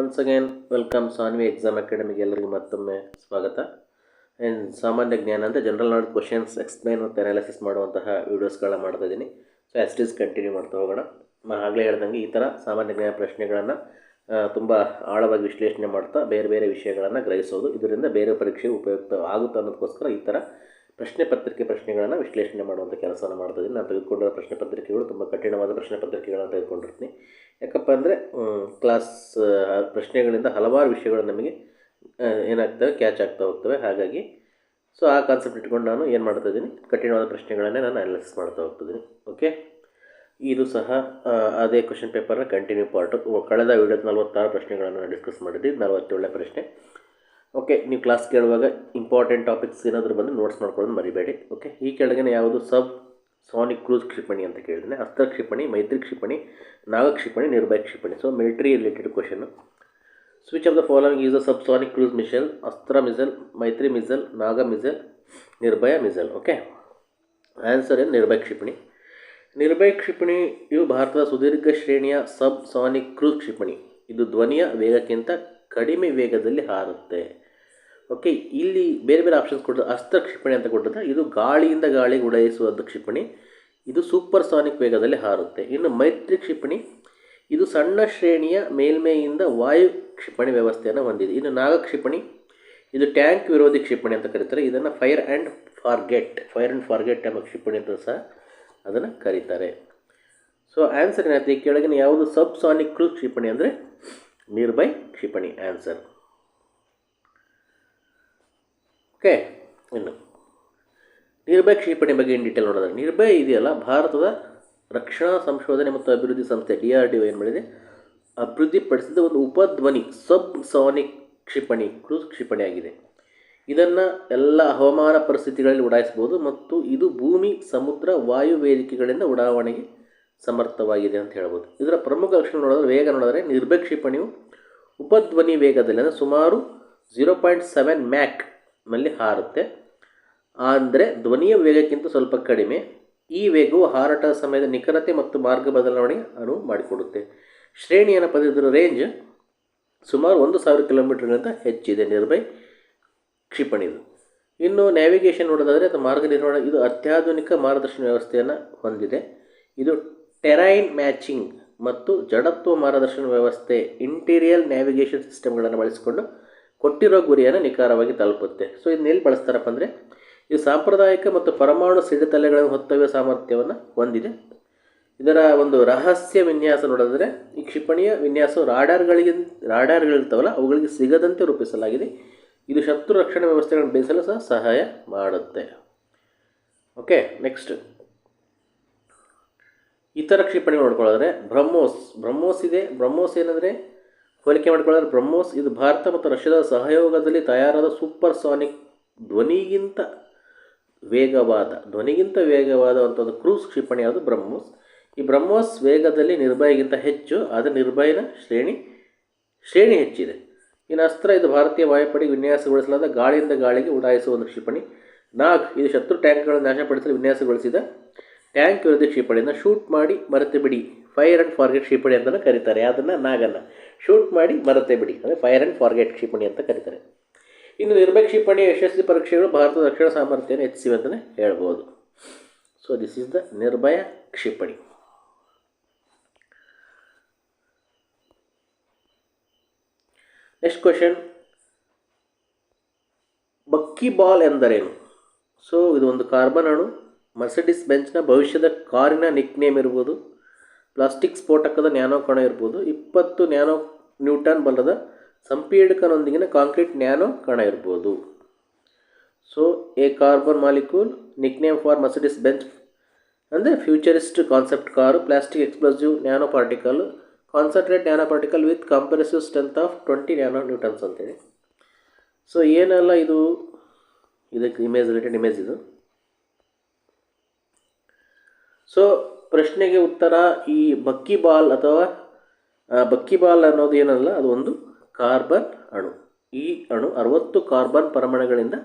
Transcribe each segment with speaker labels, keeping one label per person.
Speaker 1: Once again welcome Sanvi exam ಅಕಾಡೆಮಿಗೆ ಎಲ್ಲರಿಗೂ ಮತ್ತೊಮ್ಮೆ ಸ್ವಾಗತ. ಆ್ಯಂಡ್ ಸಾಮಾನ್ಯ ಜ್ಞಾನ ಅಂತ ಜನರಲ್ ನಾಲೆಜ್ ಕ್ವಶನ್ಸ್ ಎಕ್ಸ್ಪ್ಲೈನ್ ಮತ್ತು ಅನಾಲಿಸಿಸ್ ಮಾಡುವಂತಹ ವೀಡಿಯೋಸ್ಗಳನ್ನ ಮಾಡ್ತಾ ಇದ್ದೀನಿ ಸೊ ಆ್ಯಸ್ ಕಂಟಿನ್ಯೂ ಮಾಡ್ತಾ ಹೋಗೋಣ. ನಾನು ಆಗಲೇ ಹೇಳ್ದಂಗೆ ಈ ಥರ ಸಾಮಾನ್ಯ ಜ್ಞಾನ ಪ್ರಶ್ನೆಗಳನ್ನು ತುಂಬ ಆಳವಾಗಿ ವಿಶ್ಲೇಷಣೆ ಮಾಡ್ತಾ ಬೇರೆ ಬೇರೆ ವಿಷಯಗಳನ್ನು ಗ್ರಹಿಸೋದು. ಇದರಿಂದ ಬೇರೆ ಪರೀಕ್ಷೆಗೆ ಉಪಯುಕ್ತ ಆಗುತ್ತೆ ಅನ್ನೋದಕ್ಕೋಸ್ಕರ ಈ ಥರ ಪ್ರಶ್ನೆ ಪತ್ರಿಕೆ ಪ್ರಶ್ನೆಗಳನ್ನು ವಿಶ್ಲೇಷಣೆ ಮಾಡುವಂಥ ಕೆಲಸವನ್ನು ಮಾಡ್ತಾ ಇದ್ದೀನಿ. ನಾನು ತೆಗೆದುಕೊಂಡಿರೋ ಪ್ರಶ್ನೆ ಪತ್ರಿಕೆಗಳು ತುಂಬ ಕಠಿಣವಾದ ಪ್ರಶ್ನೆ ಪತ್ರಿಕೆಗಳನ್ನು ತೆಗೆದುಕೊಂಡಿರ್ತೀನಿ. ಯಾಕಪ್ಪ ಅಂದರೆ ಕ್ಲಾಸ್ ಪ್ರಶ್ನೆಗಳಿಂದ ಹಲವಾರು ವಿಷಯಗಳು ನಮಗೆ ಏನಾಗ್ತವೆ, ಕ್ಯಾಚ್ ಆಗ್ತಾ ಹೋಗ್ತವೆ. ಹಾಗಾಗಿ, ಸೊ, ಆ ಕಾನ್ಸೆಪ್ಟ್ ಇಟ್ಕೊಂಡು ನಾನು ಏನು ಮಾಡ್ತಾ ಇದ್ದೀನಿ? ಕಠಿಣವಾದ ಪ್ರಶ್ನೆಗಳನ್ನೇ ನಾನು ಅನಾಲಿಸಿಸ್ ಮಾಡ್ತಾ ಹೋಗ್ತಿದ್ದೀನಿ. ಓಕೆ ಇದು ಸಹ ಅದೇ ಕ್ವಶನ್ ಪೇಪರ್ನ ಕಂಟಿನ್ಯೂ ಪಾರ್ಟು ಕಳೆದ ವಿಡಿಯೋದ ನಲವತ್ತಾರು ಪ್ರಶ್ನೆಗಳನ್ನು ನಾನು ಡಿಸ್ಕಸ್ ಮಾಡಿದ್ದೀನಿ ನಲವತ್ತೇಳನೇ ಪ್ರಶ್ನೆ. ಓಕೆ ನೀವು ಕ್ಲಾಸ್ ಕೇಳುವಾಗ ಇಂಪಾರ್ಟೆಂಟ್ ಟಾಪಿಕ್ಸ್ ಏನಾದರೂ ಬಂದು ನೋಟ್ಸ್ ಮಾಡ್ಕೊಳ್ಳೋದು ಮರಿಬೇಡಿ. ಓಕೆ ಈ ಕೆಳಗಿನ ಯಾವುದು? ಸಬ್ ಸಾನಿಕ್ ಕ್ರೂಸ್ ಕ್ಷಿಪಣಿ ಅಂತ ಕೇಳಿದ್ದೇನೆ ಅಸ್ತ್ರ ಕ್ಷಿಪಣಿ, ಮೈತ್ರಿ ಕ್ಷಿಪಣಿ, ನಾಗ ಕ್ಷಿಪಣಿ, ನಿರ್ಭಯ ಕ್ಷಿಪಣಿ. So military related question which of the following is a subsonic cruise missile Astra missile Maitri missile Nag missile Nirbhay missile okay answer ಏನು? ನಿರ್ಭಯ ಕ್ಷಿಪಣಿ. ನಿರ್ಭಯ ಕ್ಷಿಪಣಿ, ಇವು ಭಾರತದ ಸುದೀರ್ಘ ಶ್ರೇಣಿಯ ಸಬ್ ಸಾನಿಕ್ ಕ್ರೂಸ್ ಕ್ಷಿಪಣಿ. ಇದು ಧ್ವನಿಯ ವೇಗಕ್ಕಿಂತ ಕಡಿಮೆ ವೇಗದಲ್ಲಿ ಹಾರುತ್ತೆ. ಓಕೆ ಇಲ್ಲಿ ಬೇರೆ ಬೇರೆ ಆಪ್ಷನ್ಸ್ ಕೊಟ್ಟರೆ ಅಸ್ತ್ರ ಕ್ಷಿಪಣಿ ಅಂತ ಕೊಟ್ಟಿದ್ರೆ ಇದು ಗಾಳಿಯಿಂದ ಗಾಳಿಗೆ ಉಡಾಯಿಸುವಂಥ ಕ್ಷಿಪಣಿ. ಇದು ಸೂಪರ್ ಸಾನಿಕ್ ವೇಗದಲ್ಲಿ ಹಾರುತ್ತೆ. ಇನ್ನು ಮೈತ್ರಿ ಕ್ಷಿಪಣಿ, ಇದು ಸಣ್ಣ ಶ್ರೇಣಿಯ ಮೇಲ್ಮೈಯಿಂದ ವಾಯು ಕ್ಷಿಪಣಿ ವ್ಯವಸ್ಥೆಯನ್ನು ಹೊಂದಿದೆ. ಇನ್ನು ನಾಗ ಕ್ಷಿಪಣಿ, ಇದು ಟ್ಯಾಂಕ್ ವಿರೋಧಿ ಕ್ಷಿಪಣಿ ಅಂತ ಕರೀತಾರೆ. ಇದನ್ನು fire and forget fire and forget ಎಂಬ ಕ್ಷಿಪಣಿ ಅಂತ ಸಹ ಅದನ್ನು ಕರೀತಾರೆ. ಸೊ ಆನ್ಸರ್ ಏನಾಯ್ತು? ಈ ಕೆಳಗಿನ ಯಾವುದು ಸಬ್ ಸಾನಿಕ್ ಕ್ಷಿಪಣಿ ಅಂದರೆ ನಿರ್ಭಯ್ ಕ್ಷಿಪಣಿ ಆನ್ಸರ್ ಓಕೆ, ಇನ್ನು ನಿರ್ಭಯ್ ಕ್ಷಿಪಣಿ ಬಗ್ಗೆ ಇನ್ ಡೀಟೇಲ್ ನೋಡಿದ್ರೆ, ನಿರ್ಭಯ್ ಇದೆಯಲ್ಲ, ಭಾರತದ ರಕ್ಷಣಾ ಸಂಶೋಧನೆ ಮತ್ತು ಅಭಿವೃದ್ಧಿ ಸಂಸ್ಥೆ ಡಿ ಆರ್ ಡಿ ಒ ಏನು ಮಾಡಿದೆ? ಅಭಿವೃದ್ಧಿಪಡಿಸಿದ ಒಂದು ಉಪಧ್ವನಿ ಸಬ್ ಸಾನಿಕ್ ಕ್ಷಿಪಣಿ, ಕ್ರೂಸ್ ಕ್ಷಿಪಣಿ ಆಗಿದೆ. ಇದನ್ನು ಎಲ್ಲ ಹವಾಮಾನ ಪರಿಸ್ಥಿತಿಗಳಲ್ಲಿ ಉಡಾಯಿಸ್ಬೋದು ಮತ್ತು ಇದು ಭೂಮಿ, ಸಮುದ್ರ, ವಾಯು ವೇದಿಕೆಗಳಿಂದ ಉಡಾವಣೆಗೆ ಸಮರ್ಥವಾಗಿದೆ ಅಂತ ಹೇಳ್ಬೋದು. ಇದರ ಪ್ರಮುಖ ಲಕ್ಷಣ ನೋಡಿದ್ರೆ, ವೇಗ ನೋಡಿದ್ರೆ ನಿರ್ಭಯ ಕ್ಷಿಪಣಿಯು ಉಪಧ್ವನಿ ವೇಗದಲ್ಲಿ ಅಂದರೆ ಸುಮಾರು ಝೀರೋ ಪಾಯಿಂಟ್ ಸೆವೆನ್ ಮ್ಯಾಕ್ ನಲ್ಲಿ ಹಾರುತ್ತೆ. ಅಂದರೆ ಧ್ವನಿಯ ವೇಗಕ್ಕಿಂತ ಸ್ವಲ್ಪ ಕಡಿಮೆ ಈ ವೇಗವು ಹಾರಾಟದ ಸಮಯದ ನಿಖರತೆ ಮತ್ತು ಮಾರ್ಗ ಬದಲಾವಣೆಗೆ ಅನುವು ಮಾಡಿಕೊಡುತ್ತೆ. ಶ್ರೇಣಿಯನ್ನು ಏನಪ್ಪ ರೇಂಜ್ ಸುಮಾರು ಒಂದು ಸಾವಿರ ಕಿಲೋಮೀಟರ್ಗಿಂತ ಹೆಚ್ಚಿದೆ ನಿರ್ಬೈ ಕ್ಷಿಪಣಿದು. ಇನ್ನು ನ್ಯಾವಿಗೇಷನ್ ನೋಡೋದಾದರೆ ಅದು ಮಾರ್ಗ ನಿರ್ವಹಣೆ, ಇದು ಅತ್ಯಾಧುನಿಕ ಮಾರ್ಗದರ್ಶನ ವ್ಯವಸ್ಥೆಯನ್ನು ಹೊಂದಿದೆ. ಇದು ಟೆರೈನ್ ಮ್ಯಾಚಿಂಗ್ ಮತ್ತು ಜಡತ್ವ ಮಾರ್ಗದರ್ಶನ ವ್ಯವಸ್ಥೆ ಇಂಟೀರಿಯಲ್ ನ್ಯಾವಿಗೇಷನ್ ಸಿಸ್ಟಮ್ಗಳನ್ನು ಬಳಸಿಕೊಂಡು ಕೊಟ್ಟಿರೋ ಗುರಿಯನ್ನು ನಿಖರವಾಗಿ ತಲುಪುತ್ತೆ. ಸೊ ಇದನ್ನ ಎಲ್ಲಿ ಬಳಸ್ತಾರಪ್ಪ ಅಂದರೆ, ಇದು ಸಾಂಪ್ರದಾಯಿಕ ಮತ್ತು ಪರಮಾಣು ಸಿಡಿತಲೆಗಳನ್ನು ಹೊತ್ತೊಯ್ಯುವ ಸಾಮರ್ಥ್ಯವನ್ನು ಹೊಂದಿದೆ. ಇದರ ಒಂದು ರಹಸ್ಯ ವಿನ್ಯಾಸ ನೋಡಿದ್ರೆ ಈ ಕ್ಷಿಪಣಿಯ ವಿನ್ಯಾಸವು ರಾಡಾರ್ಗಳಿಗೆ ರಾಡಾರ್ಗಳಿರ್ತಾವಲ್ಲ, ಅವುಗಳಿಗೆ ಸಿಗದಂತೆ ರೂಪಿಸಲಾಗಿದೆ. ಇದು ಶತ್ರು ರಕ್ಷಣಾ ವ್ಯವಸ್ಥೆಗಳನ್ನು ಬೇಯಿಸಲು ಸಹ ಸಹಾಯ ಮಾಡುತ್ತೆ. ಓಕೆ ನೆಕ್ಸ್ಟ್ ಇತರ ಕ್ಷಿಪಣಿ ನೋಡ್ಕೊಳ್ಳೋದ್ರೆ ಬ್ರಹ್ಮೋಸ್ ಬ್ರಹ್ಮೋಸ್ ಇದೆ. ಬ್ರಹ್ಮೋಸ್ ಏನಂದರೆ ಹೋಲಿಕೆ ಮಾಡಿಕೊಳ್ಳಲು ಬ್ರಹ್ಮೋಸ್ ಇದು ಭಾರತ ಮತ್ತು ರಷ್ಯಾದ ಸಹಯೋಗದಲ್ಲಿ ತಯಾರಾದ ಸೂಪರ್ ಸಾನಿಕ್ ಧ್ವನಿಗಿಂತ ವೇಗವಾದ ಧ್ವನಿಗಿಂತ ವೇಗವಾದ ಒಂದು ಕ್ರೂಸ್ ಕ್ಷಿಪಣಿ ಯಾವುದು? ಬ್ರಹ್ಮೋಸ್. ಈ ಬ್ರಹ್ಮೋಸ್ ವೇಗದಲ್ಲಿ ನಿರ್ಭಯಗಿಂತ ಹೆಚ್ಚು, ಆದರೆ ನಿರ್ಭಯನ ಶ್ರೇಣಿ ಶ್ರೇಣಿ ಹೆಚ್ಚಿದೆ. ಇನ್ನು ಅಸ್ತ್ರ, ಇದು ಭಾರತೀಯ ವಾಯುಪಡೆಗೆ ವಿನ್ಯಾಸಗೊಳಿಸಲಾದ ಗಾಳಿಯಿಂದ ಗಾಳಿಗೆ ಉಡಾಯಿಸುವ ಒಂದು ಕ್ಷಿಪಣಿ. ನಾಗ್, ಇದು ಶತ್ರು ಟ್ಯಾಂಕ್ಗಳನ್ನು ನಾಶಪಡಿಸಲು ವಿನ್ಯಾಸಗೊಳಿಸಿದ ಟ್ಯಾಂಕ್ ವಿರುದ್ಧ ಕ್ಷಿಪಣಿಯನ್ನು ಶೂಟ್ ಮಾಡಿ ಮರೆತು ಬಿಡಿ ಫೈರ್ ಆ್ಯಂಡ್ ಫಾರ್ಗೆಟ್ ಕ್ಷಿಪಣಿ ಅಂತಲೂ ಕರೀತಾರೆ, ಅದನ್ನು ನಾಗನ್ನು. ಶೂಟ್ ಮಾಡಿ ಮರತೆ ಬಿಡಿ. ಅಂದರೆ ಫೈರ್ ಆ್ಯಂಡ್ ಫಾರ್ಗೆಟ್ ಕ್ಷಿಪಣಿ ಅಂತ ಕರೀತಾರೆ. ಇನ್ನು ನಿರ್ಭಯ ಕ್ಷಿಪಣಿ ಯಶಸ್ವಿ ಪರೀಕ್ಷೆಗಳು ಭಾರತದ ರಕ್ಷಣಾ ಸಾಮರ್ಥ್ಯವನ್ನು ಹೆಚ್ಚಿಸಿವೆ ಅಂತಲೇ ಹೇಳ್ಬೋದು. So this is the Nirbhay ಕ್ಷಿಪಣಿ. ನೆಕ್ಸ್ಟ್ ಕ್ವೆಶನ್ ಬಕ್ಕಿ ಬಾಲ್ ಎಂದರೇನು? ಸೊ ಇದು ಒಂದು ಕಾರ್ಬನ್ ಅಣು. ಮರ್ಸಿಡಿಸ್ ಬೆಂಚ್ನ ಭವಿಷ್ಯದ ಕಾರಿನ ನಿಕ್ ನೇಮ್ ಇರ್ಬೋದು. ಪ್ಲಾಸ್ಟಿಕ್ ಸ್ಫೋಟಕದ ನ್ಯಾನೋ ಕಣ ಇರ್ಬೋದು, ಇಪ್ಪತ್ತು ನ್ಯಾನೋ ನ್ಯೂಟನ್ ಬಲದ ಸಂಪೀಡಕನೊಂದಿಗಿನ ಕಾಂಕ್ರೀಟ್ ನ್ಯಾನೋ ಕಣ ಇರ್ಬೋದು. So a carbon molecule nick name for Mercedes Benz ಅಂದರೆ futurist concept car, plastic explosive nano particle, concentrate nano particle with compressive strength of twenty nano newtons ಅಂತೇಳಿ. So ಏನೆಲ್ಲ ಇದು? ಇದಕ್ಕೆ image related image ಇದು. So ಪ್ರಶ್ನೆಗೆ ಉತ್ತರ ಈ ಬಕ್ಕಿಬಾಲ್ ಅಥವಾ ಬಕ್ಕಿಬಾಲ್ ಬಕ್ಕಿ ಬಾಲ್ ಅನ್ನೋದು ಏನಲ್ಲ, ಅದು ಒಂದು ಕಾರ್ಬನ್ ಅಣು. ಈ ಅಣು ಅರವತ್ತು ಕಾರ್ಬನ್ ಪರಮಾಣುಗಳಿಂದ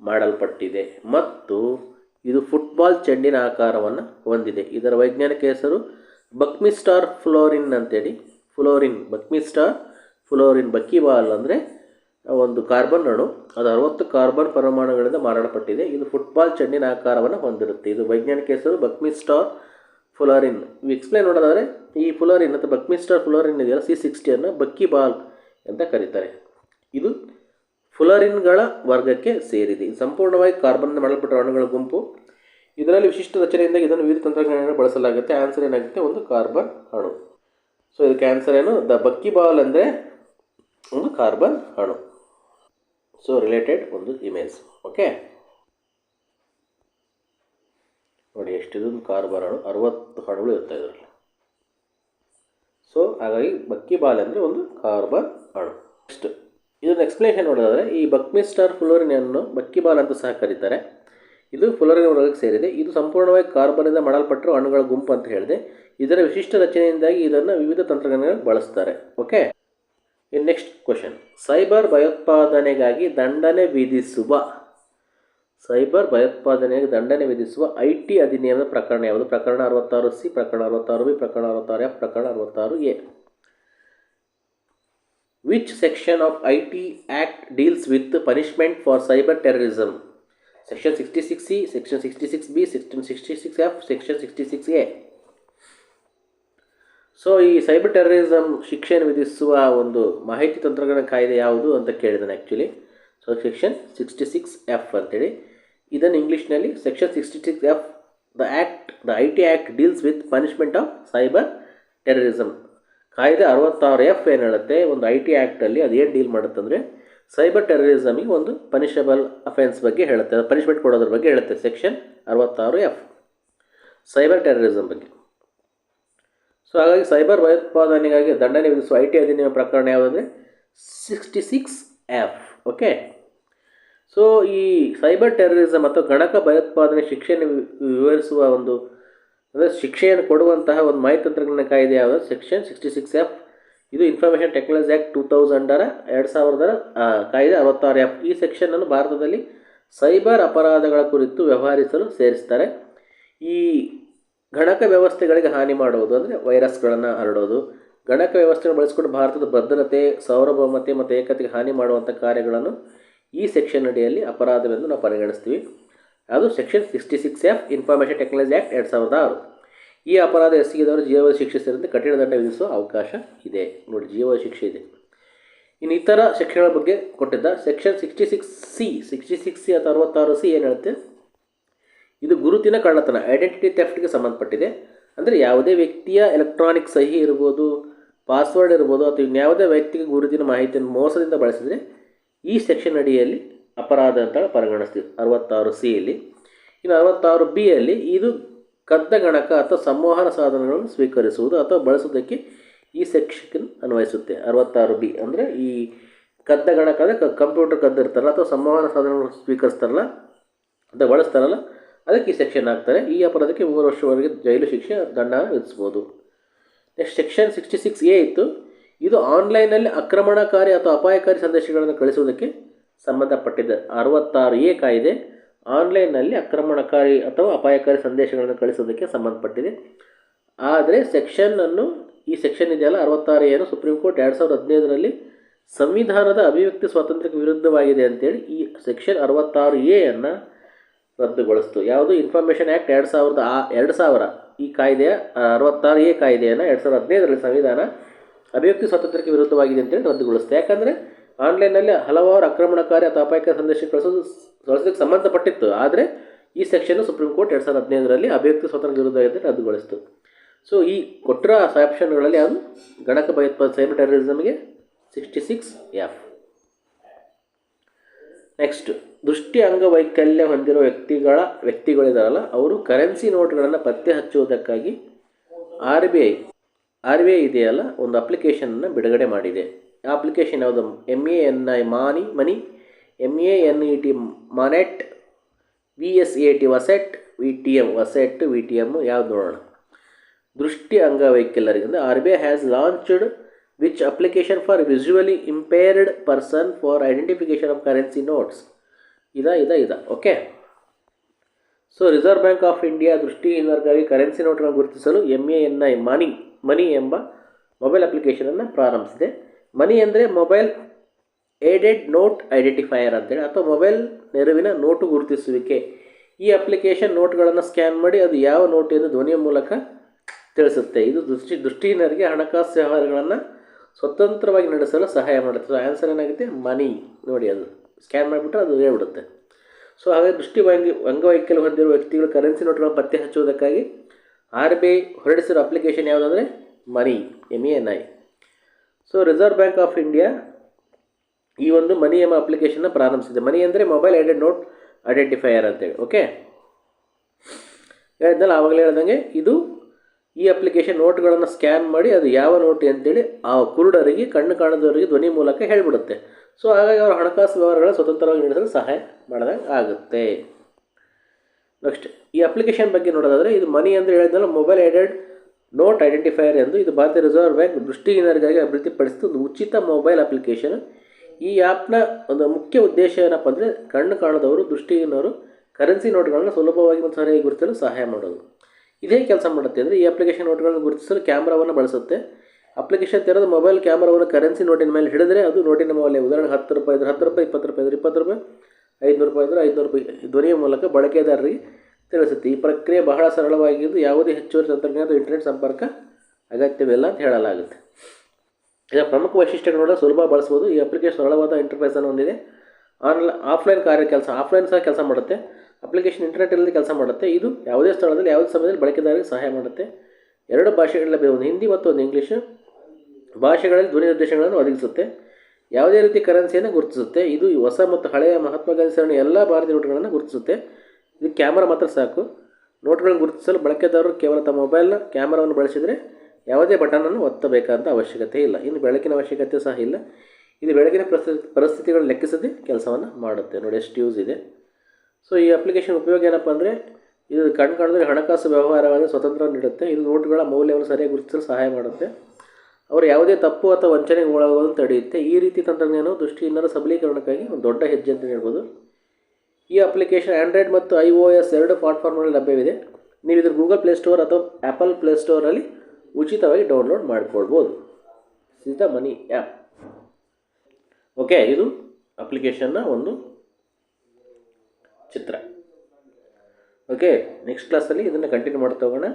Speaker 1: ಮಾಡಲ್ಪಟ್ಟಿದೆ. ಮತ್ತು ಇದು ಫುಟ್ಬಾಲ್ ಚೆಂಡಿನ ಆಕಾರವನ್ನು ಹೊಂದಿದೆ. ಇದರ ವೈಜ್ಞಾನಿಕ ಹೆಸರು ಬಕ್ಮಿಸ್ಟಾರ್ ಫ್ಲೋರಿನ್ ಅಂತೇಳಿ. ಫ್ಲೋರಿನ್, ಬಕ್ಮಿಸ್ಟಾರ್ ಫ್ಲೋರಿನ್ ಬಕ್ಕಿಬಾಲ್ ಅಂದರೆ ಒಂದು ಕಾರ್ಬನ್ ಅಣು. ಅದು ಅರವತ್ತು ಕಾರ್ಬನ್ ಪರಮಾಣುಗಳಿಂದ ಮಾಡಲ್ಪಟ್ಟಿದೆ. ಇದು ಫುಟ್ಬಾಲ್ ಚೆಂಡಿನ ಆಕಾರವನ್ನು ಹೊಂದಿರುತ್ತೆ. ಇದು ವೈಜ್ಞಾನಿಕ ಹೆಸರು ಬಕ್ಮಿಸ್ಟಾರ್ ಫುಲಾರಿನ್. ಎಕ್ಸ್ಪ್ಲೈನ್ ನೋಡೋದಾದರೆ ಈ ಫುಲಾರಿನ್ ಅಥವಾ ಬಕ್ಮಿಸ್ಟರ್ ಫುಲಾರಿನ್ ಇದೆಯಲ್ಲ ಸಿ ಸಿಕ್ಸ್ಟಿಯನ್ನು ಬಕ್ಕಿ ಬಾಲ್ ಅಂತ ಕರೀತಾರೆ. ಇದು ಫುಲಾರಿನ್ಗಳ ವರ್ಗಕ್ಕೆ ಸೇರಿದೆ. ಸಂಪೂರ್ಣವಾಗಿ ಕಾರ್ಬನ್ ಮಾಡಲ್ಪಟ್ಟ ಅಣುಗಳ ಗುಂಪು. ಇದರಲ್ಲಿ ವಿಶಿಷ್ಟ ರಚನೆಯಿಂದ ಇದನ್ನು ವಿವಿಧ ತಂತ್ರಜ್ಞಾನ ಬಳಸಲಾಗುತ್ತೆ. ಆನ್ಸರ್ ಏನಾಗುತ್ತೆ? ಒಂದು ಕಾರ್ಬನ್ ಅಣು. ಸೊ ಇದಕ್ಕೆ ಆನ್ಸರ್ ಏನು? ದ ಬಕ್ಕಿ ಬಾಲ್ ಅಂದರೆ ಒಂದು ಕಾರ್ಬನ್ ಅಣು. ಸೊ ರಿಲೇಟೆಡ್ ಒಂದು ಇಮೇಜ್ ಓಕೆ ಎಷ್ಟಿದೊಂದು ಕಾರ್ಬನ್ ಅಣು, ಅರವತ್ತು ಹಾಡುಗಳು ಇರ್ತಾ ಇದರಲ್ಲಿ. ಸೊ ಹಾಗಾಗಿ ಬಕ್ಕಿ ಬಾಲ್ ಅಂದರೆ ಒಂದು ಕಾರ್ಬಾರ್ ಹಾಡು ನೆಕ್ಸ್ಟ್ ಇದನ್ನು ಎಕ್ಸ್ಪ್ಲೇಷನ್ ನೋಡೋದಾದರೆ, ಈ ಬಕ್ಮಿಸ್ಟರ್ ಫ್ಲೋರಿನನ್ನು ಬಕ್ಕಿ ಬಾಲ್ ಅಂತ ಸಹ ಕರೀತಾರೆ. ಇದು ಫುಲೋರಿನ ವರ್ಗಕ್ಕೆ ಸೇರಿದೆ. ಇದು ಸಂಪೂರ್ಣವಾಗಿ ಕಾರ್ಬನ್ನಿಂದ ಮಾಡಲ್ಪಟ್ಟರು ಹಣ್ಣುಗಳ ಗುಂಪು ಅಂತ ಹೇಳಿದೆ. ಇದರ ವಿಶಿಷ್ಟ ರಚನೆಯಿಂದಾಗಿ ಇದನ್ನು ವಿವಿಧ ತಂತ್ರಜ್ಞಾನಗಳು ಬಳಸ್ತಾರೆ. Okay in next question cyber ಭಯೋತ್ಪಾದನೆಗಾಗಿ ದಂಡನೆ ವಿಧಿಸುವ ಸೈಬರ್ ಭಯೋತ್ಪಾದನೆಗೆ ದಂಡನೆ ವಿಧಿಸುವ ಐ ಟಿ ಅಧಿನಿಯಮದ ಪ್ರಕರಣ ಯಾವುದು? ಪ್ರಕರಣ ಅರವತ್ತಾರು ಸಿ, ಪ್ರಕರಣ ಅರವತ್ತಾರು ಬಿ, ಪ್ರಕರಣ ಅರವತ್ತಾರು ಎಫ್, ಪ್ರಕರಣ ಅರವತ್ತಾರು A. Which section of I T act deals with punishment for cyber terrorism section sixty six C section sixty six B section sixty six F section sixty six A so ಈ cyber terrorism ಶಿಕ್ಷೆಯನ್ನು ವಿಧಿಸುವ ಒಂದು ಮಾಹಿತಿ ತಂತ್ರಜ್ಞಾನ ಕಾಯ್ದೆ ಯಾವುದು ಅಂತ ಕೇಳಿದ್ದಾನೆ actually so section sixty six F ಅಂತೇಳಿ. ಇದನ್ನು ಇಂಗ್ಲೀಷ್ನಲ್ಲಿ section sixty six F the act the I T act deals with punishment of cyber terrorism ಕಾಯ್ದೆ ಅರವತ್ತಾರು ಎಫ್ ಏನು ಹೇಳುತ್ತೆ? ಒಂದು ಐ ಟಿ ಆ್ಯಕ್ಟಲ್ಲಿ ಅದೇನು ಡೀಲ್ ಮಾಡುತ್ತಂದರೆ ಸೈಬರ್ ಟೆರರಿಸಮಿಗೆ ಒಂದು ಪನಿಷಬಲ್ ಅಫೆನ್ಸ್ ಬಗ್ಗೆ ಹೇಳುತ್ತೆ. ಪನಿಷ್ಮೆಂಟ್ ಕೊಡೋದ್ರ ಬಗ್ಗೆ ಹೇಳುತ್ತೆ ಸೆಕ್ಷನ್ ಅರವತ್ತಾರು ಎಫ್ ಸೈಬರ್ ಟೆರರಿಸಮ್ ಬಗ್ಗೆ. ಸೊ ಹಾಗಾಗಿ ಸೈಬರ್ ಭಯೋತ್ಪಾದನೆಗಾಗಿ ದಂಡನೆ ವಿಧಿಸುವ ಐ ಟಿ ಅಧಿನಿಯಮ ಪ್ರಕರಣ ಯಾವುದಂದರೆ sixty six F okay so ಈ ಸೈಬರ್ ಟೆರರಿಸಮ್ ಅಥವಾ ಗಣಕ ಭಯೋತ್ಪಾದನೆ ಶಿಕ್ಷೆಯನ್ನು ವಿವರಿಸುವ ಒಂದು, ಅಂದರೆ ಶಿಕ್ಷೆಯನ್ನು ಕೊಡುವಂತಹ ಒಂದು ಮಾಹಿತಿ ತಂತ್ರಜ್ಞಾನ ಕಾಯ್ದೆ ಯಾವುದು? ಸೆಕ್ಷನ್ ಸಿಕ್ಸ್ಟಿ ಸಿಕ್ಸ್ ಎಫ್ ಇದು ಇನ್ಫಾರ್ಮೇಷನ್ ಟೆಕ್ನಾಲಜಿ ಆ್ಯಕ್ಟ್ ಟೂ ತೌಸಂಡರ ಎರಡು ಸಾವಿರದ ಕಾಯ್ದೆ ಅರವತ್ತಾರು ಎಫ್ ಈ ಸೆಕ್ಷನನ್ನು ಭಾರತದಲ್ಲಿ ಸೈಬರ್ ಅಪರಾಧಗಳ ಕುರಿತು ವ್ಯವಹರಿಸಲು ಸೇರಿಸ್ತಾರೆ. ಈ ಗಣಕ ವ್ಯವಸ್ಥೆಗಳಿಗೆ ಹಾನಿ ಮಾಡುವುದು ಅಂದರೆ ವೈರಸ್ಗಳನ್ನು ಹರಡೋದು ಗಣಕ ವ್ಯವಸ್ಥೆ ಬಳಸಿಕೊಂಡು ಭಾರತದ ಭದ್ರತೆ ಸೌರಭೌಮತೆ ಮತ್ತು ಏಕತೆಗೆ ಹಾನಿ ಮಾಡುವಂಥ ಕಾರ್ಯಗಳನ್ನು ಈ ಸೆಕ್ಷನ್ ಅಡಿಯಲ್ಲಿ ಅಪರಾಧವೆಂದು ನಾವು ಪರಿಗಣಿಸ್ತೀವಿ. ಅದು section sixty six F information technology act ಎರಡು ಸಾವಿರದ ಆರು. ಈ ಅಪರಾಧ ಎಸಗಿದವರು ಜೀವ ಶಿಕ್ಷಿಸಿದಂತೆ ಕಠಿಣ ದಂಡ ವಿಧಿಸುವ ಅವಕಾಶ ಇದೆ. ನೋಡಿ, ಜೀವ ಶಿಕ್ಷೆ ಇದೆ. ಇನ್ನು ಇತರ ಸೆಕ್ಷನ್ಗಳ ಬಗ್ಗೆ ಕೊಟ್ಟಿದ್ದ section sixty six C sixty six C ಅಥವಾ ಅರವತ್ತಾರು ಸಿ ಏನು ಹೇಳುತ್ತೆ? ಇದು ಗುರುತಿನ ಕಳ್ಳತನ ಐಡೆಂಟಿಟಿ ಥೆಫ್ಟ್ಗೆ ಸಂಬಂಧಪಟ್ಟಿದೆ. ಅಂದರೆ ಯಾವುದೇ ವ್ಯಕ್ತಿಯ ಎಲೆಕ್ಟ್ರಾನಿಕ್ ಸಹಿ ಇರ್ಬೋದು ಪಾಸ್ವರ್ಡ್ ಇರ್ಬೋದು ಅಥವಾ ಇನ್ಯಾವುದೇ ವೈಯಕ್ತಿಕ ಗುರುತಿನ ಮಾಹಿತಿಯನ್ನು ಮೋಸದಿಂದ ಬಳಸಿದರೆ ಈ ಸೆಕ್ಷನ್ ಅಡಿಯಲ್ಲಿ ಅಪರಾಧ ಅಂತ ಪರಿಗಣಿಸ್ತೀವಿ. ಅರವತ್ತಾರು ಸಿಯಲ್ಲಿ ಇನ್ನು ಅರವತ್ತಾರು ಬಿಯಲ್ಲಿ ಇದು ಕದ್ದ ಗಣಕ ಅಥವಾ ಸಂವಹನ ಸಾಧನಗಳನ್ನು ಸ್ವೀಕರಿಸುವುದು ಅಥವಾ ಬಳಸುವುದಕ್ಕೆ ಈ ಸೆಕ್ಷನ್ ಅನ್ವಯಿಸುತ್ತೆ. ಅರವತ್ತಾರು ಬಿ ಅಂದರೆ ಈ ಕದ್ದ ಗಣಕ ಅಂದರೆ ಕಂಪ್ಯೂಟರ್ ಕದ್ದಿರ್ತಾರಲ್ಲ ಅಥವಾ ಸಂವಹನ ಸಾಧನಗಳನ್ನು ಸ್ವೀಕರಿಸ್ತಾರಲ್ಲ, ಅಥವಾ ಬಳಸ್ತಾರಲ್ಲ, ಅದಕ್ಕೆ ಈ ಸೆಕ್ಷನ್ ಹಾಕ್ತಾರೆ ಈ ಅಪರಾಧಕ್ಕೆ ಮೂರು ವರ್ಷವರೆಗೆ ಜೈಲು ಶಿಕ್ಷೆ, ದಂಡ ವಿಧಿಸ್ಬೋದು. Next section sixty six A ಇತ್ತು. ಇದು ಆನ್ಲೈನಲ್ಲಿ ಆಕ್ರಮಣಕಾರಿ ಅಥವಾ ಅಪಾಯಕಾರಿ ಸಂದೇಶಗಳನ್ನು ಕಳಿಸುವುದಕ್ಕೆ ಸಂಬಂಧಪಟ್ಟಿದೆ. ಅರವತ್ತಾರು ಎ ಕಾಯಿದೆ. ಆನ್ಲೈನ್ನಲ್ಲಿ ಆಕ್ರಮಣಕಾರಿ ಅಥವಾ ಅಪಾಯಕಾರಿ ಸಂದೇಶಗಳನ್ನು ಕಳಿಸೋದಕ್ಕೆ ಸಂಬಂಧಪಟ್ಟಿದೆ. ಆದರೆ ಸೆಕ್ಷನ್ನನ್ನು ಈ ಸೆಕ್ಷನ್ ಇದೆಯಲ್ಲ, ಅರವತ್ತಾರು ಏನು ಸುಪ್ರೀಂ ಕೋರ್ಟ್ ಎರಡು ಸಾವಿರದ ಹದಿನೈದರಲ್ಲಿ ಸಂವಿಧಾನದ ಅಭಿವ್ಯಕ್ತಿ ಸ್ವಾತಂತ್ರ್ಯಕ್ಕೆ ವಿರುದ್ಧವಾಗಿದೆ ಅಂತೇಳಿ ಈ ಸೆಕ್ಷನ್ ಅರವತ್ತಾರು ಅನ್ನು ರದ್ದುಗೊಳಿಸ್ತು. ಯಾವುದು? ಇನ್ಫಾರ್ಮೇಷನ್ ಆ್ಯಕ್ಟ್ ಎರಡು ಸಾವಿರದ ಆ, ಎರಡು ಸಾವಿರ. ಈ ಕಾಯ್ದೆಯ ಅರವತ್ತಾರು ಎ ಕಾಯ್ದೆಯನ್ನು ಎರಡು ಸಾವಿರದ ಹದಿನೈದರಲ್ಲಿ ಸಂವಿಧಾನ ಅಭಿವ್ಯಕ್ತಿ ಸ್ವಾತಂತ್ರ್ಯಕ್ಕೆ ವಿರುದ್ಧವಾಗಿದೆ ಅಂತೇಳಿ ರದ್ದುಗೊಳಿಸ್ತು ಯಾಕಂದರೆ ಆನ್ಲೈನ್ನಲ್ಲಿ ಹಲವಾರು ಆಕ್ರಮಣಕಾರಿ ಅಥವಾ ಅಪಾಯಕ ಸಂದೇಶ ಕಳಿಸೋದು ಕಳಿಸೋದಕ್ಕೆ ಸಂಬಂಧಪಟ್ಟಿತ್ತು. ಆದರೆ ಈ ಸೆಕ್ಷನ್ನು ಸುಪ್ರೀಂ ಕೋರ್ಟ್ ಎರಡು ಸಾವಿರದ ಹದಿನೈದರಲ್ಲಿ ಅಭಿವ್ಯಕ್ತಿ ಸ್ವಾತಂತ್ರ್ಯ ವಿರುದ್ಧವಾಗಿದೆ ರದ್ದುಗೊಳಿಸ್ತು. ಸೊ, ಈ ಕೊಟ್ಟಿರೋ ಆಪ್ಷನ್ಗಳಲ್ಲಿ ಅದು ಗಣಕ ಭಯೋತ್ಪಾದ ಸೈಬರ್ ಟೆರರಿಸಮ್ಗೆ ಸಿಕ್ಸ್ಟಿ ಸಿಕ್ಸ್ ಎಫ್ ನೆಕ್ಸ್ಟ್ ದೃಷ್ಟಿ ಅಂಗವೈಕಲ್ಯ ಹೊಂದಿರುವ ವ್ಯಕ್ತಿಗಳ, ವ್ಯಕ್ತಿಗಳಿದಾರಲ್ಲ, ಅವರು ಕರೆನ್ಸಿ ನೋಟ್ಗಳನ್ನು ಪತ್ತೆ ಹಚ್ಚುವುದಕ್ಕಾಗಿ R B I R B I ಇದೆಯಲ್ಲ, ಒಂದು ಅಪ್ಲಿಕೇಶನನ್ನು ಬಿಡುಗಡೆ ಮಾಡಿದೆ. ಆ ಅಪ್ಲಿಕೇಶನ್ ಯಾವುದು? M A N I MANI MANI M A N E T MANET V S A T VSAT V T M VSAT V T M ಯಾವ್ದು ನೋಡೋಣ. ದೃಷ್ಟಿ ಅಂಗವೈಕಲ್ಯರಿಗೆ ಅಂದರೆ R B I has launched which application for visually impaired person for identification of currency notes ಇದ ಇದ ಇದ. Okay so Reserve Bank of India ದೃಷ್ಟಿಹೀನರಿಗಾಗಿ currency ನೋಟ್ಗಳನ್ನು ಗುರುತಿಸಲು M A N I money money ಎಂಬ ಮೊಬೈಲ್ ಅಪ್ಲಿಕೇಶನನ್ನು ಪ್ರಾರಂಭಿಸಿದೆ. ಮನಿ ಅಂದರೆ ಮೊಬೈಲ್ ಏಡೆಡ್ ನೋಟ್ ಐಡೆಂಟಿಫೈಯರ್ ಅಂತೇಳಿ ಅಥವಾ ಮೊಬೈಲ್ ನೆರವಿನ ನೋಟು ಗುರುತಿಸುವಿಕೆ. ಈ ಅಪ್ಲಿಕೇಶನ್ ನೋಟ್ಗಳನ್ನು ಸ್ಕ್ಯಾನ್ ಮಾಡಿ ಅದು ಯಾವ ನೋಟ್ ಎಂದು ಧ್ವನಿಯ ಮೂಲಕ ತಿಳಿಸುತ್ತೆ. ಇದು ದೃಷ್ಟಿ ದೃಷ್ಟಿಹೀನರಿಗೆ ಹಣಕಾಸು ವ್ಯವಹಾರಗಳನ್ನು ಸ್ವತಂತ್ರವಾಗಿ ನಡೆಸಲು ಸಹಾಯ ಮಾಡುತ್ತೆ. ಸೊ ಆನ್ಸರ್ ಏನಾಗುತ್ತೆ? ಮನಿ ನೋಡಿ, ಅದು ಸ್ಕ್ಯಾನ್ ಮಾಡಿಬಿಟ್ರೆ ಅದು ಹೇಳ್ಬಿಡುತ್ತೆ. ಸೊ ಹಾಗೆ ದೃಷ್ಟಿ ಅಂಗವೈಕಲ್ಯ ಹೊಂದಿರುವ ವ್ಯಕ್ತಿಗಳು ಕರೆನ್ಸಿ ನೋಟ್ಗಳನ್ನು ಪತ್ತೆ ಹಚ್ಚುವುದಕ್ಕಾಗಿ ಆರ್ ಬಿ ಐ ಹೊರಡಿಸಿರೋ application ಯಾವುದಂದರೆ? MANI M N I so Reserve Bank of India ಈ ಒಂದು ಮನಿ ಎಂಬ ಅಪ್ಲಿಕೇಶನ್ನ ಪ್ರಾರಂಭಿಸಿದೆ. ಮನಿ ಅಂದರೆ ಮೊಬೈಲ್ ಐಡೆಡ್ ನೋಟ್ ಐಡೆಂಟಿಫೈಯರ್ ಅಂತೇಳಿ. ಓಕೆ ಹೇಳಿದ್ನಲ್ಲ, ಆವಾಗಲೇ ಹೇಳ್ದಂಗೆ ಇದು ಈ ಅಪ್ಲಿಕೇಶನ್ ನೋಟ್ಗಳನ್ನು ಸ್ಕ್ಯಾನ್ ಮಾಡಿ ಅದು ಯಾವ ನೋಟ್ ಅಂತೇಳಿ ಆ ಕುರುಡರಿಗೆ, ಕಣ್ಣು ಕಾಣದವರಿಗೆ ಧ್ವನಿ ಮೂಲಕ ಹೇಳಿಬಿಡುತ್ತೆ. ಸೊ ಹಾಗಾಗಿ ಅವರ ಹಣಕಾಸು ವ್ಯವಹಾರಗಳ ಸ್ವತಂತ್ರವಾಗಿ ನಡೆಸಲು ಸಹಾಯ ಮಾಡಿದಂಗೆ ಆಗುತ್ತೆ. ನೆಕ್ಸ್ಟ್ ಈ ಅಪ್ಲಿಕೇಶನ್ ಬಗ್ಗೆ ನೋಡೋದಾದರೆ ಇದು ಮನಿ ಅಂದರೆ ಹೇಳಿದ್ನಲ್ಲ ಮೊಬೈಲ್ ಐಡೆಡ್ ನೋಟ್ ಐಡೆಂಟಿಫೈಯರ್ ಎಂದು ಇದು ಭಾರತೀಯ ರಿಸರ್ವ್ ಬ್ಯಾಂಕ್ ದೃಷ್ಟಿಹೀನರಿಗಾಗಿ ಅಭಿವೃದ್ಧಿಪಡಿಸಿದ ಒಂದು ಉಚಿತ ಮೊಬೈಲ್ ಅಪ್ಲಿಕೇಶನ್ ಈ ಆ್ಯಪ್ನ ಒಂದು ಮುಖ್ಯ ಉದ್ದೇಶ ಏನಪ್ಪ ಅಂದರೆ ಕಣ್ಣು ಕಾಣದವರು, ದೃಷ್ಟಿಹೀನರು ಕರೆನ್ಸಿ ನೋಟ್ಗಳನ್ನು ಸುಲಭವಾಗಿ ಮತ್ತು ಸರಿಯಾಗಿ ಗುರುತಿಸಲು ಸಹಾಯ ಮಾಡೋದು. ಇದೇ ಕೆಲಸ ಮಾಡುತ್ತೆ. ಅಂದರೆ ಈ ಅಪ್ಲಿಕೇಶನ್ ನೋಟ್ಗಳನ್ನು ಗುರುತಿಸಲು ಕ್ಯಾಮ್ರಾವನ್ನು ಬಳಸುತ್ತೆ. ಅಪ್ಲಿಕೇಶನ್ ತೆರೆದ ಮೊಬೈಲ್ ಕ್ಯಾಮ್ರಾವನ್ನು ಕರೆನ್ಸಿ ನೋಟಿನ ಮೇಲೆ ಹಿಡಿದ್ರೆ ಅದು ನೋಟಿನ ಮೌಲ್ಯ ಉದಾಹರಣೆ ಹತ್ತು ರೂಪಾಯಿ ಇದ್ರೆ ಹತ್ತು ರೂಪಾಯಿ, ಇಪ್ಪತ್ತು ರೂಪಾಯಿ ಇದ್ರೆ ಇಪ್ಪತ್ತು ರೂಪಾಯಿ, ಐದುನೂರು ರೂಪಾಯಿ ಇದ್ರೆ ಐದುನೂರು ರೂಪಾಯಿ ಧ್ವನಿಯ ಮೂಲಕ ಬಳಕೆದಾರರಿಗೆ ತಿಳಿಸುತ್ತೆ. ಈ ಪ್ರಕ್ರಿಯೆ ಬಹಳ ಸರಳವಾಗಿದ್ದು ಯಾವುದೇ ಹೆಚ್ಚುವರಿ ತಂತ್ರಜ್ಞಾನದ ಇಂಟರ್ನೆಟ್ ಸಂಪರ್ಕ ಅಗತ್ಯವಿಲ್ಲ ಅಂತ ಹೇಳಲಾಗುತ್ತೆ. ಇದರ ಪ್ರಮುಖ ವೈಶಿಷ್ಟ್ಯಗಳು ನೋಡಿದ್ರೆ ಸುಲಭ ಬಳಸ್ಬೋದು. ಈ ಅಪ್ಲಿಕೇಶನ್ ಸರಳವಾದ ಇಂಟರ್ಫೇಸನ್ನು ಹೊಂದಿದೆ. ಆನ್ಲೈನ್ ಆಫ್ಲೈನ್ ಕಾರ್ಯ ಕೆಲಸ ಆಫ್ಲೈನ್ ಸಹ ಕೆಲಸ ಮಾಡುತ್ತೆ. ಅಪ್ಲಿಕೇಶನ್ ಇಂಟರ್ನೆಟ್ ಇಲ್ಲದೆ ಕೆಲಸ ಮಾಡುತ್ತೆ. ಇದು ಯಾವುದೇ ಸ್ಥಳದಲ್ಲಿ, ಯಾವುದೇ ಸಮಯದಲ್ಲಿ ಬಳಕೆದಾರರಿಗೆ ಸಹಾಯ ಮಾಡುತ್ತೆ. ಎರಡು ಭಾಷೆಗಳಲ್ಲಿ ಒಂದು ಹಿಂದಿ ಮತ್ತು ಒಂದು ಇಂಗ್ಲೀಷು ಭಾಷೆಗಳಲ್ಲಿ ಧ್ವನಿ ನಿರ್ದೇಶನಗಳನ್ನು ಒದಗಿಸುತ್ತೆ. ಯಾವುದೇ ರೀತಿ ಕರೆನ್ಸಿಯನ್ನು ಗುರುತಿಸುತ್ತೆ. ಇದು ಹೊಸ ಮತ್ತು ಹಳೆಯ ಮಹಾತ್ಮ ಗಾಂಧಿ ಸರಣಿ ಎಲ್ಲ ಭಾರತೀಯ ನೋಟುಗಳನ್ನು ಗುರುತಿಸುತ್ತೆ. ಇದು ಕ್ಯಾಮರಾ ಮಾತ್ರ ಸಾಕು. ನೋಟ್ಗಳನ್ನು ಗುರುತಿಸಲು ಬಳಕೆದಾರರು ಕೇವಲ ತಮ್ಮ ಮೊಬೈಲ್ನ ಕ್ಯಾಮರಾವನ್ನು ಬಳಸಿದರೆ ಯಾವುದೇ ಬಟನನ್ನು ಒತ್ತಬೇಕಂತ ಅವಶ್ಯಕತೆ ಇಲ್ಲ. ಇನ್ನು ಬೆಳಕಿನ ಅವಶ್ಯಕತೆ ಸಹ ಇಲ್ಲ. ಇದು ಬೆಳಕಿನ ಪರಿಸ್ಥಿತಿ ಪರಿಸ್ಥಿತಿಗಳನ್ನು ಲೆಕ್ಕಿಸದೆ ಕೆಲಸವನ್ನು ಮಾಡುತ್ತೆ. ನೋಡಿ ಎಷ್ಟು ಯೂಸ್ ಇದೆ. ಸೊ ಈ ಅಪ್ಲಿಕೇಶನ್ ಉಪಯೋಗ ಏನಪ್ಪ ಅಂದರೆ, ಇದು ಕಣ್ಣು ಕಾಣಿದ್ರೆ ಹಣಕಾಸು ವ್ಯವಹಾರವಾಗಿ ಸ್ವತಂತ್ರ ನೀಡುತ್ತೆ. ಇದು ನೋಟುಗಳ ಮೌಲ್ಯವನ್ನು ಸರಿಯಾಗಿ ಗುರುತಿಸಲು ಸಹಾಯ ಮಾಡುತ್ತೆ. ಅವರು ಯಾವುದೇ ತಪ್ಪು ಅಥವಾ ವಂಚನೆಗೆ ಒಳಗೋದನ್ನು ತಡೆಯುತ್ತೆ. ಈ ರೀತಿ ತಂತ್ರಜ್ಞಾನವು ದೃಷ್ಟಿಯಿಂದ ಸಬಲೀಕರಣಕ್ಕಾಗಿ ಒಂದು ದೊಡ್ಡ ಹೆಜ್ಜೆ ಅಂತ ಹೇಳ್ಬೋದು. ಈ ಅಪ್ಲಿಕೇಶನ್ ಆ್ಯಂಡ್ರಾಯ್ಡ್ ಮತ್ತು ಐ ಒ ಎಸ್ ಎರಡು ಪ್ಲಾಟ್ಫಾರ್ಮ್ಗಳಲ್ಲಿ ಲಭ್ಯವಿದೆ. ನೀವು ಇದರ ಗೂಗಲ್ ಪ್ಲೇ ಸ್ಟೋರ್ ಅಥವಾ ಆ್ಯಪಲ್ ಪ್ಲೇಸ್ಟೋರಲ್ಲಿ ಉಚಿತವಾಗಿ ಡೌನ್ಲೋಡ್ ಮಾಡ್ಕೊಳ್ಬೋದು. ದ ಮನಿ ಆ್ಯಪ್ ಓಕೆ ಇದು ಅಪ್ಲಿಕೇಶನ್ನ ಒಂದು ಓಕೆ ನೆಕ್ಸ್ಟ್ ಕ್ಲಾಸಲ್ಲಿ ಇದನ್ನು ಕಂಟಿನ್ಯೂ ಮಾಡ್ತಾ ಹೋಗೋಣ.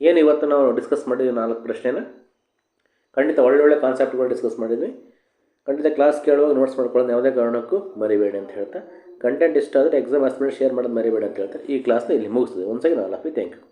Speaker 1: ಏನು ಇವತ್ತು ನಾವು ಡಿಸ್ಕಸ್ ಮಾಡಿದ್ವಿ ನಾಲ್ಕು ಪ್ರಶ್ನೆನ? ಖಂಡಿತ ಒಳ್ಳೊಳ್ಳೆ ಕಾನ್ಸೆಪ್ಟ್ಗಳು ಡಿಸ್ಕಸ್ ಮಾಡಿದ್ವಿ. ಖಂಡಿತ ಕ್ಲಾಸ್ ಕೇಳುವಾಗ ನೋಟ್ಸ್ ಮಾಡ್ಕೊಳ್ಳೋದು ಯಾವುದೇ ಕಾರಣಕ್ಕೂ ಮರಿಬೇಡಿ ಅಂತ ಹೇಳ್ತಾ. ಕಂಟೆಂಟ್ ಇಷ್ಟ ಆದರೆ ಎಕ್ಸಾಮ್ ಆಸ್ಪೆಂಟ್ ಶೇರ್ ಮಾಡೋದು ಮರಿಬೇಡಿ ಅಂತ ಹೇಳ್ತಾರೆ ಈ ಕ್ಲಾಸ್ನ ಇಲ್ಲಿ ಮುಗಿಸ್ತದೆ ಒಂದು ಆಫ್ ಯು ಥ್ಯಾಂಕ್ ಯು